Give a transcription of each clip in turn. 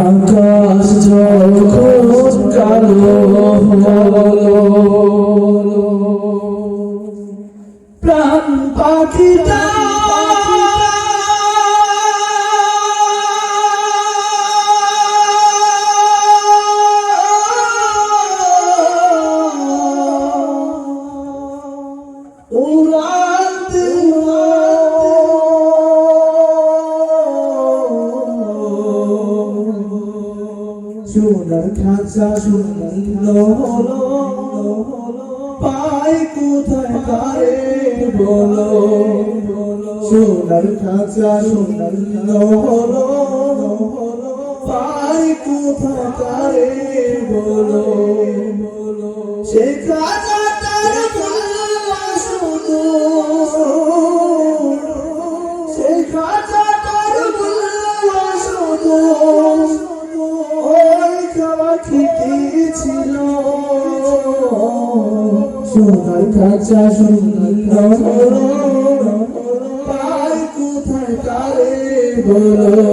আকাশ যখন কালো হলো। প্রাণ পাখিটা সোনার শূন্য হলো পাই কোথায় বলো? সোনার শূন্য হলো পাই কোথায় তারে বলো? সে সোনার খাঁচা শূন্য পাই কোথায় তারে বলো।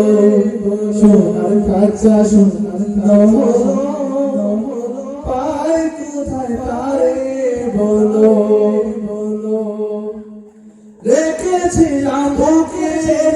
সোনার খাঁচা শূন্য পাই কোথায় তারে বলো। বলো রেখেছিলাম বুকের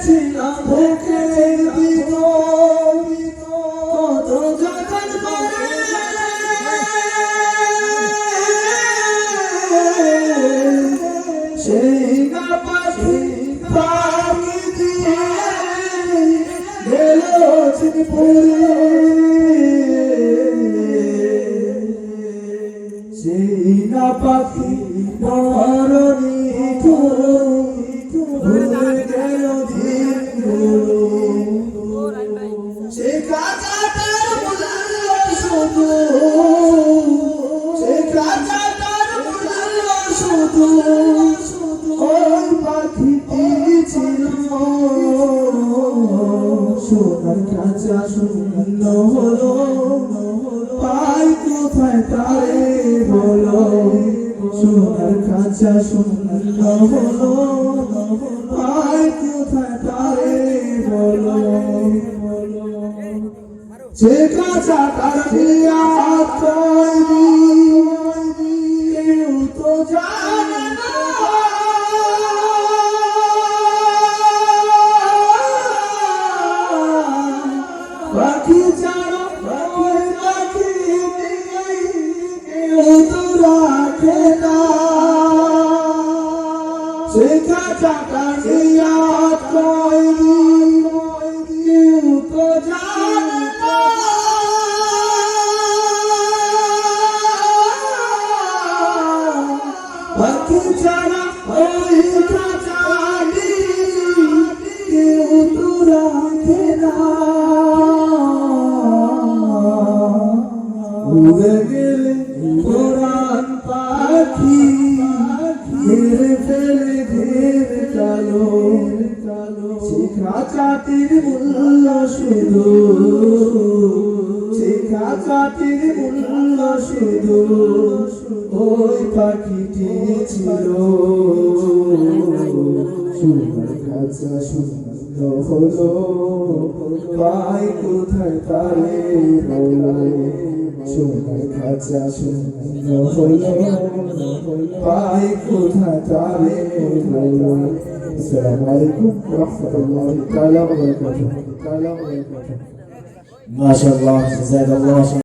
রেখেছিলাম বুকের ভিতর কত যতন করে সেই না পাখি পাখি দিয়ে গেল পরে সেই না পাখি মরণি ভুলে শুধু ওই পাখিটি ছিল সোনার কাঁচা শূন্য তারে বলো সোনার কাঁচা শূন্য হলো পাই কোথায় তারে বলো যে কাঁচা তার বিয়া তৈরি রাখে না সে কাঁচা কাঁচিয়া তৈরি কেউ তো জানে না। পাখি ছাড়া ওই কাঁচালি কেউ তো রাখে না। উড়ে পাখি ঘিরে ফেলে ঘের কালো শিখা চাটির মূল্য শুধু। শিখা চাটির মূল্য শুধু। ওই পাখিটি ছিল সুন্দর কাঁচা সুন্দর হলো পাই কোথায় তারে সোনার খাঁচা শূন্য হলো পাই কোথায় তারে বলো আসসালামু আলাইকুম ওয়া রাহমাতুল্লাহি তাআলা ওয়া বারাকাতুহু ما شاء الله جزاك الله